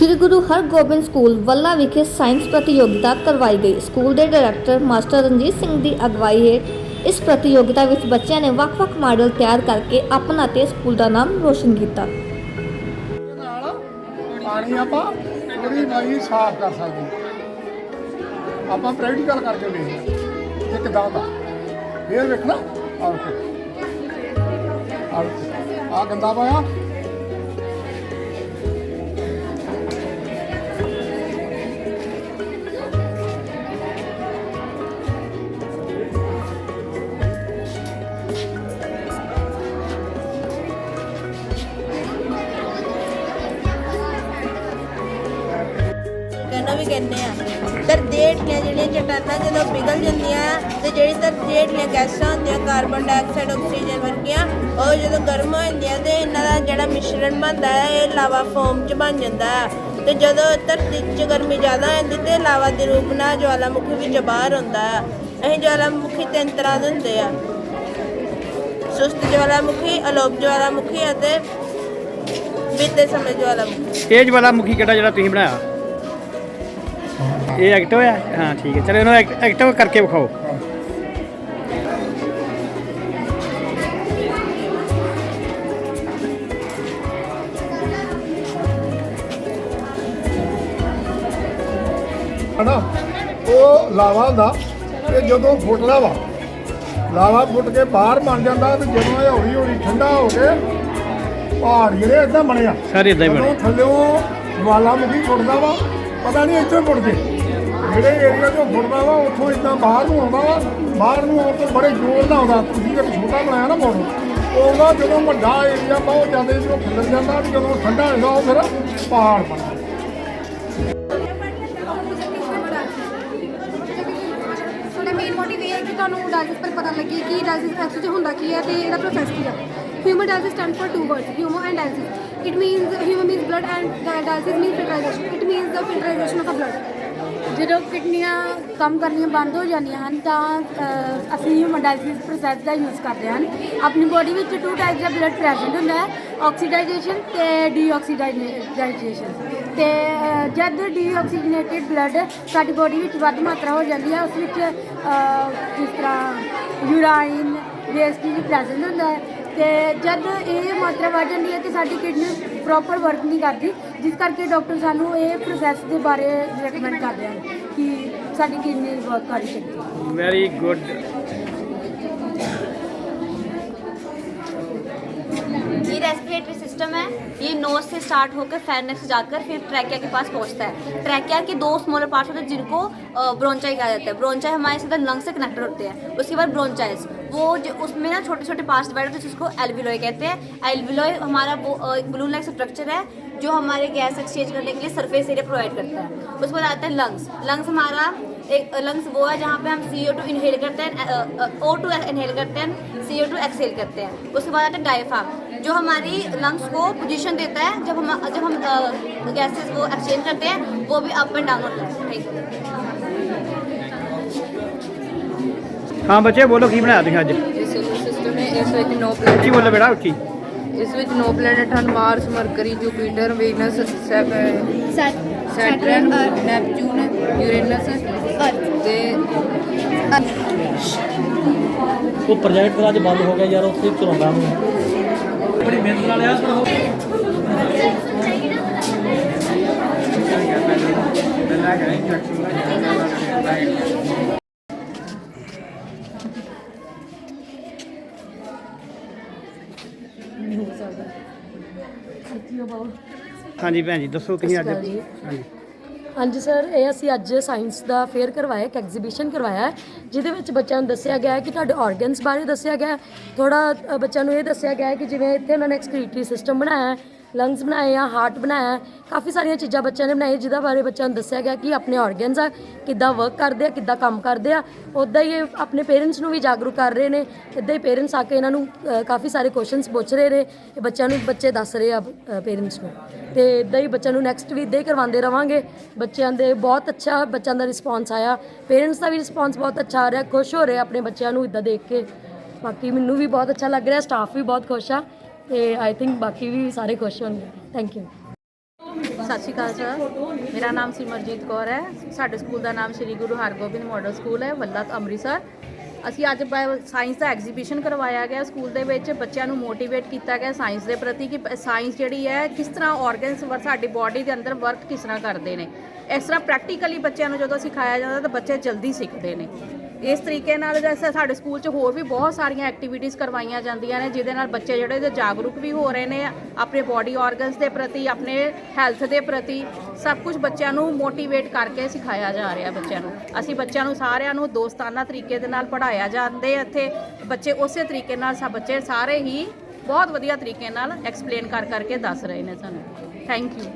ਸ਼੍ਰੀ Guru Hargobind school ਵੱਲਾ ਵਿਖੇ science ਪ੍ਰਤੀਯੋਗਿਤਾ ਕਰਵਾਈ ਗਈ। ਸਕੂਲ ਦੇ ਡਾਇਰੈਕਟਰ ਮਾਸਟਰ ਰਣਜੀਤ ਸਿੰਘ ਦੀ ਅਗਵਾਈ ਹੇਠ ਇਸ ਪ੍ਰਤੀਯੋਗਿਤਾ ਵਿੱਚ ਬੱਚਿਆਂ ਨੇ ਵੱਖ-ਵੱਖ ਮਾਡਲ ਤਿਆਰ ਕਰਕੇ ਆਪਣਾ ਤੇ ਸਕੂਲ ਦਾ ਨਾਮ ਰੋਸ਼ਨ ਕੀਤਾ। ਨਾਲ ਪਾਣੀ ਆਪਾਂ ਪੂਰੀ ਨਾਲੀ ਸਾਫ਼ ਕਰ ਸਕਦੇ ਹਾਂ। ਆਪਾਂ ਪ੍ਰੈਕਟੀਕਲ ਕਰਕੇ ਵੇਖਦੇ ਇੱਕ ਦਾ ਦਾ ਫੇਰ ਵੇਖਣਾ। ਆਹ ਆ ਗੰਦਾ ਪਾਇਆ। ਵੀ ਕਹਿੰਦੇ ਆ। ਤਰਦੇੜੀਆਂ ਜਿਹੜੀਆਂ ਚਟਾਨਾਂ ਜਦੋਂ ਪਿਘਲ ਜਾਂਦੀਆਂ, ਤੇ ਜਿਹੜੀ ਤਰਦੇੜੀਆਂ ਗੈਸਾਂ ਹੁੰਦੀਆਂ ਕਾਰਬਨ ਡਾਈਆਕਸਾਈਡ ਆਕਸੀਜਨ ਵਰਗੀਆਂ, ਉਹ ਜਦੋਂ ਗਰਮ ਹੋ ਜਾਂਦੀਆਂ ਤੇ ਇਹਨਾਂ ਦਾ ਜਿਹੜਾ ਮਿਸ਼ਰਣ ਬਣਦਾ ਹੈ, ਇਹ ਲਾਵਾ ਫੋਮ ਚ ਬਣ ਜਾਂਦਾ ਹੈ। ਤੇ ਜਦੋਂ ਧਰਤੀ 'ਚ ਗਰਮੀ ਜ਼ਿਆਦਾ ਹੋ ਤੇ ਲਾਵਾ ਦੇ ਰੂਪ ਨਾਲ ਜਵਾਲਾਮੁਖੀ ਵਿੱਚ ਬਾਹਰ ਹੁੰਦਾ ਹੈ। ਅਸੀਂ ਜਵਾਲਾਮੁਖੀ ਤਿੰਨ ਤਰ੍ਹਾਂ ਦੇ ਹੁੰਦੇ ਆ। ਸੁਸਤ ਜਵਾਲਾਮੁਖੀ, ਅਲੋਪ ਜਵਾਲਾਮੁਖੀ ਅਤੇ ਬੀਤੇ ਸਮੇਂ ਜਵਾਲਾਮੁਖੀ। ਇਹ ਵਾਲਾ ਕਿਹੜਾ ਜਿਹੜਾ ਤੁਸੀਂ ਬਣਾਇਆ? ਇਹ ਐਕਟਿਵ ਹੈ ਹਾਂ ਠੀਕ ਹੈ। ਚਲੋ ਇਹਨੂੰ ਐਕਟਿਵ ਕਰਕੇ ਵਿਖਾਓ। ਹਨਾ? ਉਹ ਲਾਵਾ ਹੁੰਦਾ ਤੇ ਜਦੋਂ ਫੁੱਟਦਾ ਵਾ ਲਾਵਾ ਫੁੱਟ ਕੇ ਬਾਹਰ ਬਣ ਜਾਂਦਾ ਤੇ ਜਦੋਂ ਇਹ ਹੌਲੀ ਹੌਲੀ ਠੰਡਾ ਹੋ ਕੇ ਪਹਾੜ ਜਿਹੜੇ ਇਦਾਂ ਬਣਿਆ ਸਾਰੇ ਇਦਾਂ ਹੀ ਬਣੇ। ਥੱਲਿਓਂ ਜਵਾਲਾ ਮੁਖੀ ਫੁੱਟਦਾ ਵਾ ਪਤਾ ਨਹੀਂ ਇੱਥੇ ਫੁੱਟਦੇ ਜਿਹੜੇ ਏਰੀਆ ਤੋਂ ਫੁੱਟਦਾ ਵਾ, ਉੱਥੋਂ ਇਦਾਂ ਬਾਹਰ ਨੂੰ ਆਉਂਦਾ ਵਾ, ਬਾਹਰ ਨੂੰ ਆਉਣ ਤੋਂ ਬੜੇ ਜ਼ੋਰ ਨਾਲ ਆਉਂਦਾ, ਤੁਸੀਂ ਇੱਕ ਛੋਟਾ ਬਣਾਇਆ ਨਾ ਮੋਡਲ ਉਹ ਜਦੋਂ ਵੱਡਾ ਏਰੀਆ ਬਹੁਤ ਜ਼ਿਆਦਾ ਜਦੋਂ ਖਿਲਰ ਜਾਂਦਾ ਜਦੋਂ ਠੰਡਾ ਹੋ ਉਹ ਫਿਰ ਪਹਾੜ ਬਣਦਾ ਮੇਨ ਮੋਟਿਵ ਇਹ ਹੈ ਕਿ ਤੁਹਾਨੂੰ ਡਾਇਲਿਸਿਸ ਪਰ ਪਤਾ ਲੱਗੇ ਕਿ ਡਾਇਲਿਸਿਸ ਐਕਚੁਅਲੀ ਹੁੰਦਾ ਕੀ ਹੈ ਤੇ ਇਹਦਾ ਪ੍ਰੋਸੈਸ ਕੀ ਹੈ human dialysis stand for two words human and dialysis it means human means blood and dialysis means filtrization it means the filtrization of blood ਜਦੋਂ ਕਿਡਨੀਆਂ ਕੰਮ ਕਰਨੀਆਂ ਬੰਦ ਹੋ ਜਾਂਦੀਆਂ ਹਨ ਤਾਂ ਅਹ, ਅਸੀਂ ਹਿਊਮਨ ਡਾਇਲਿਸਿਸ ਪ੍ਰੋਸੈਸ ਦਾ ਯੂਜ਼ ਕਰਦੇ ਹਨ। ਆਪਣੀ ਬੋਡੀ ਵਿੱਚ ਟੂ ਟਾਈਪ ਦਾ ਬਲੱਡ ਪ੍ਰੈਜ਼ੈਂਟ ਹੁੰਦਾ ਹੈ ਆਕਸੀਡਾਈਜੇਸ਼ਨ ਤੇ ਡੀਆਕਸੀਡਾਈਜੇਸ਼ਨ ਤੇ ਅਹ, ਜਦ ਡੀਆਕਸੀਜਨੇਟਿਡ ਬਲੱਡ ਸਾਡੀ ਬੋਡੀ ਵਿੱਚ ਵੱਧ ਮਾਤਰਾ ਹੋ ਜਾਂਦੀ ਹੈ ਉਸ ਵਿੱਚ ਅਹ, ਜਿਸ ਤਰ੍ਹਾਂ ਯੂਰਾਈਨ ਵੇਸਟ ਵੀ ਪ੍ਰੈਜ਼ੈਂਟ ਹੁੰਦਾ ਹੈ। ਤੇ ਜਦ ਇਹ ਮਾਤਰਾ ਵੱਧ ਜਾਂਦੀ ਹੈ ਤੇ ਸਾਡੀ ਕਿਡਨੀ ਪ੍ਰੋਪਰ ਵਰਕ ਨਹੀਂ ਕਰਦੀ जिस करके डॉक्टर ਸਾਨੂੰ ਇਹ ਪ੍ਰੋਸੈਸ ਦੇ ਬਾਰੇ ਰეკਮੈਂਡ ਕਰਦੇ ਹਨ ਕਿ ਸਾਡੀ ਕਿੰਨੀ ਵਰਕ ਕਰ ਸਕਦੀ ਹੈ। ਵੈਰੀ ਗੁੱਡ ये रेस्पिरेटरी सिस्टम है। ये नोज़ से स्टार्ट होकर फैरनेक्स जाकर फिर ट्रैकिया के पास पहुँचता है। ट्रैकिया के दो स्मॉलर पार्ट होते हैं जिनको ब्रोंचाई कहा जाता है। ब्रोंचाई हमारे सीधा लंग से कनेक्टेड होते हैं। उसके बाद ब्रोंचाइज वो जो उसमें ना छोटे छोटे पार्ट्स डिवाइड होते हैं जिसको एल्विलोय कहते हैं। एल्विलोय हमारा वो ब्लू लाइक स्ट्रक्चर है। जो हमारे गैस एक्सचेंज करने के लिए सरफेस एरिया प्रोवाइड करता है। उसके बाद आता है लंग्स लंग्स हमारा एक लंग्स वो है जहाँ पे हम सी ओ टू इनहेल करते हैं ओ टू इनहेल करते हैं सी ओ टू एक्सेल करते हैं। उसके बाद आता है डायफ्राम जो हमारी लंग्स को पोजीशन देता है जब हम जब हम गैसेस वो एक्सचेंज करते हैं वो भी अप एंड डाउन होता है। ठीक हाँ बच्चे बोलो की बनाया दिखा अज सिस्टम है 109 जी बोलो बेटा उठी। ਨੌ ਪਲੈਨਟ ਉੱਚੀ ਬੋਲੋ ਬੇਟਾ ਉੱਚੀ ਇਸ ਵਿੱਚ ਨੌ ਪਲੈਨਟ ਹਨ Mars Mercury Jupiter Venus Saturn Neptune Uranus ਤੇ ਉਹ ਪ੍ਰੋਜੈਕਟ ਫਿਰ ਅੱਜ ਬੰਦ ਹੋ ਗਿਆ ਯਾਰ ਉੱਥੇ ਚਲਾਉਂਦਾ ਮੈਂ ਬੜੀ ਮਿਹਨਤ ਨਾਲ ਆ ਪਰ ਉਹ ਹਾਂਜੀ ਭੈਣ ਜੀ ਦੱਸੋ ਤੁਸੀਂ ਅੱਜ। ਹਾਂਜੀ। ਹਾਂਜੀ ਸਰ ਇਹ ਅਸੀਂ ਅੱਜ ਸਾਇੰਸ ਦਾ ਫੇਅਰ ਕਰਵਾਇਆ ਇੱਕ ਐਗਜ਼ੀਬਿਸ਼ਨ ਕਰਵਾਇਆ ਹੈ, ਜਿਹਦੇ ਵਿੱਚ ਬੱਚਿਆਂ ਨੂੰ ਦੱਸਿਆ ਗਿਆ ਹੈ ਕਿ ਤੁਹਾਡੇ ਆਰਗਨਸ ਬਾਰੇ ਦੱਸਿਆ ਗਿਆ। ਥੋੜਾ ਬੱਚਿਆਂ ਨੂੰ ਇਹ ਦੱਸਿਆ ਗਿਆ ਹੈ ਕਿ ਜਿਵੇਂ ਇੱਥੇ ਉਹਨਾਂ ਨੇ ਐਕਸਕ੍ਰੀਟਰੀ ਸਿਸਟਮ ਬਣਾਇਆ ਹੈ ਲੰਗਸ ਬਣਾਏ ਆ ਹਾਰਟ ਬਣਾਇਆ। ਕਾਫੀ ਸਾਰੀਆਂ ਚੀਜ਼ਾਂ ਬੱਚਿਆਂ ਨੇ ਬਣਾਈ ਜਿਹਦਾ ਬਾਰੇ ਬੱਚਿਆਂ ਨੂੰ ਦੱਸਿਆ ਗਿਆ ਕਿ ਆਪਣੇ ਆਰਗਨਸ ਆ ਕਿੱਦਾਂ ਵਰਕ ਕਰਦੇ ਆ ਕਿੱਦਾਂ ਕੰਮ ਕਰਦੇ ਆ। ਉਦਾਂ ਹੀ ਇਹ ਆਪਣੇ ਪੇਰੈਂਟਸ ਨੂੰ ਵੀ ਜਾਗਰੂਕ ਕਰ ਰਹੇ ਨੇ। ਇੱਦਾਂ ਹੀ ਪੇਰੈਂਟਸ ਆ ਕੇ ਇਹਨਾਂ ਨੂੰ ਅ, ਕਾਫੀ ਸਾਰੇ ਕੁਐਸਚਨਸ ਪੁੱਛ ਰਹੇ ਨੇ। ਇਹ ਬੱਚਿਆਂ ਨੂੰ ਬੱਚੇ ਦੱਸ ਰਹੇ ਆ ਪੇਰੈਂਟਸ ਨੂੰ। ਤੇ ਇਦਾਂ ਹੀ ਬੱਚਿਆਂ ਨੂੰ ਨੈਕਸਟ ਵੀ ਇਦਾਂ ਹੀ ਕਰਵਾਉਂਦੇ ਰਵਾਂਗੇ। ਬੱਚਿਆਂ ਦੇ ਬਹੁਤ ਅੱਛਾ ਬੱਚਿਆਂ ਦਾ ਰਿਸਪੌਂਸ ਆਇਆ। ਪੇਰੈਂਟਸ ਦਾ ਵੀ ਰਿਸਪੌਂਸ ਬਹੁਤ ਅੱਛਾ ਆ ਰਿਹਾ। ਖੁਸ਼ ਹੋ ਰਹੇ ਆ ਆਪਣੇ ਬੱਚਿਆਂ ਨੂੰ ਇਦਾਂ ਦੇਖ ਕੇ। ਬਾਕੀ ਮੈਨੂੰ ਵੀ ਬਹੁਤ ਅੱਛਾ ਲੱਗ ਰਿਹਾ ਸਟਾਫ ਵੀ ਬਹੁਤ ਖੁਸ਼ ਆ। ਤੇ ਆਈ ਥਿੰਕ ਬਾਕੀ ਵੀ ਸਾਰੇ ਖੁਸ਼ ਹੋਣਗੇ। ਥੈਂਕ ਯੂ ਸਤਿ ਸ਼੍ਰੀ ਅਕਾਲ ਸਰ। ਮੇਰਾ ਨਾਮ ਸਿਮਰਜੀਤ ਕੌਰ ਹੈ। ਸਾਡੇ ਸਕੂਲ ਦਾ ਨਾਮ ਸ਼੍ਰੀ ਗੁਰੂ ਹਰਗੋਬਿੰਦ ਮਾਡਲ ਸਕੂਲ ਹੈ, ਵੱਲਾ ਅੰਮ੍ਰਿਤਸਰ। ਅਸੀਂ ਅੱਜ ਸਾਇੰਸ ਦਾ ਐਗਜ਼ੀਬਿਸ਼ਨ ਕਰਵਾਇਆ ਗਿਆ ਸਕੂਲ ਦੇ ਵਿੱਚ। ਬੱਚਿਆਂ ਨੂੰ ਮੋਟੀਵੇਟ ਕੀਤਾ ਗਿਆ ਸਾਇੰਸ ਦੇ ਪ੍ਰਤੀ ਕਿ ਸਾਇੰਸ ਜਿਹੜੀ ਹੈ, ਕਿਸ ਤਰ੍ਹਾਂ ਆਰਗਨਸ ਵਰ ਸਾਡੀ ਬਾਡੀ ਦੇ ਅੰਦਰ ਵਰਕ ਕਿਸ ਤਰ੍ਹਾਂ ਕਰਦੇ ਨੇ। ਇਸ ਤਰ੍ਹਾਂ ਪ੍ਰੈਕਟੀਕਲੀ ਬੱਚਿਆਂ ਨੂੰ ਜਦੋਂ ਸਿਖਾਇਆ ਜਾਂਦਾ ਤਾਂ ਬੱਚੇ ਜਲਦੀ ਸਿੱਖਦੇ ਨੇ। ਇਸ ਤਰੀਕੇ ਨਾਲ ਜੈਸੇ ਸਾਡੇ ਸਕੂਲ 'ਚ ਹੋਰ ਵੀ ਬਹੁਤ ਸਾਰੀਆਂ ਐਕਟੀਵਿਟੀਜ਼ ਕਰਵਾਈਆਂ ਜਾਂਦੀਆਂ ਨੇ, ਜਿਹਦੇ ਨਾਲ ਬੱਚੇ ਜਿਹੜੇ ਨੇ ਜਾਗਰੂਕ ਵੀ ਹੋ ਰਹੇ ਨੇ, ਆਪਣੇ ਬਾਡੀ ਆਰਗਨਸ ਦੇ ਪ੍ਰਤੀ, ਆਪਣੇ ਹੈਲਥ ਦੇ ਪ੍ਰਤੀ, ਸਭ ਕੁਝ ਬੱਚਿਆਂ ਨੂੰ ਮੋਟੀਵੇਟ ਕਰਕੇ ਸਿਖਾਇਆ ਜਾ ਰਿਹਾ ਬੱਚਿਆਂ ਨੂੰ। ਅਸੀਂ ਬੱਚਿਆਂ ਨੂੰ ਸਾਰਿਆਂ ਨੂੰ ਦੋਸਤਾਨਾ ਤਰੀਕੇ ਦੇ ਨਾਲ ਪੜ੍ਹਾਇਆ ਜਾਂਦੇ ਇੱਥੇ। ਬੱਚੇ ਉਸੇ ਤਰੀਕੇ ਨਾਲ ਸਭ ਬੱਚੇ ਸਾਰੇ ਹੀ ਬਹੁਤ ਵਧੀਆ ਤਰੀਕੇ ਨਾਲ ਐਕਸਪਲੇਨ ਕਰ ਕਰਕੇ ਦੱਸ ਰਹੇ ਨੇ ਸਾਨੂੰ। Thank you